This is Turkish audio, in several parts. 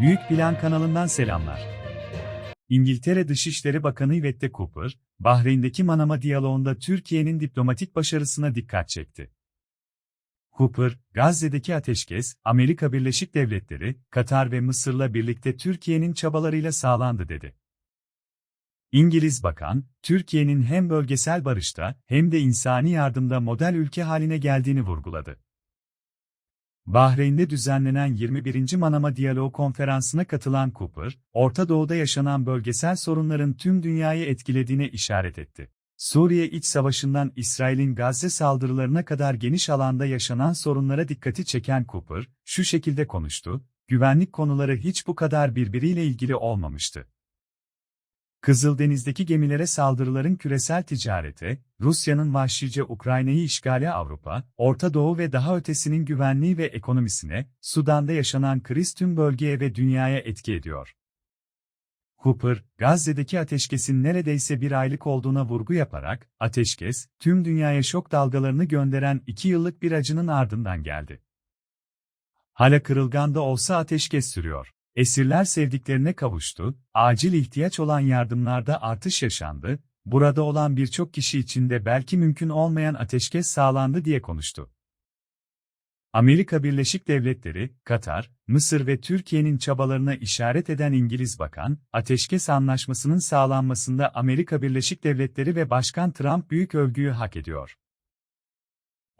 Büyük Plan kanalından selamlar. İngiltere Dışişleri Bakanı Yvette Cooper, Bahreyn'deki Manama diyaloğunda Türkiye'nin diplomatik başarısına dikkat çekti. Cooper, Gazze'deki ateşkes, Amerika Birleşik Devletleri, Katar ve Mısır'la birlikte Türkiye'nin çabalarıyla sağlandı dedi. İngiliz Bakan, Türkiye'nin hem bölgesel barışta hem de insani yardımda model ülke haline geldiğini vurguladı. Bahreyn'de düzenlenen 21. Manama Diyaloğu konferansına katılan Cooper, Orta Doğu'da yaşanan bölgesel sorunların tüm dünyayı etkilediğine işaret etti. Suriye iç savaşından İsrail'in Gazze saldırılarına kadar geniş alanda yaşanan sorunlara dikkati çeken Cooper, şu şekilde konuştu, güvenlik konuları hiç bu kadar birbiriyle ilgili olmamıştı. Kızıldeniz'deki gemilere saldırıların küresel ticarete, Rusya'nın vahşice Ukrayna'yı işgale Avrupa, Orta Doğu ve daha ötesinin güvenliği ve ekonomisine, Sudan'da yaşanan kriz tüm bölgeye ve dünyaya etki ediyor. Cooper, Gazze'deki ateşkesin neredeyse bir aylık olduğuna vurgu yaparak, ateşkes, tüm dünyaya şok dalgalarını gönderen iki yıllık bir acının ardından geldi. Hala kırılgan da olsa ateşkes sürüyor. Esirler sevdiklerine kavuştu, acil ihtiyaç olan yardımlarda artış yaşandı, burada olan birçok kişi için de belki mümkün olmayan ateşkes sağlandı diye konuştu. Amerika Birleşik Devletleri, Katar, Mısır ve Türkiye'nin çabalarına işaret eden İngiliz Bakan, ateşkes anlaşmasının sağlanmasında Amerika Birleşik Devletleri ve Başkan Trump büyük övgüyü hak ediyor.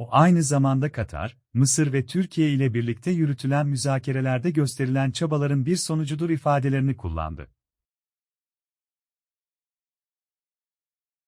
O aynı zamanda Katar, Mısır ve Türkiye ile birlikte yürütülen müzakerelerde gösterilen çabaların bir sonucudur ifadelerini kullandı.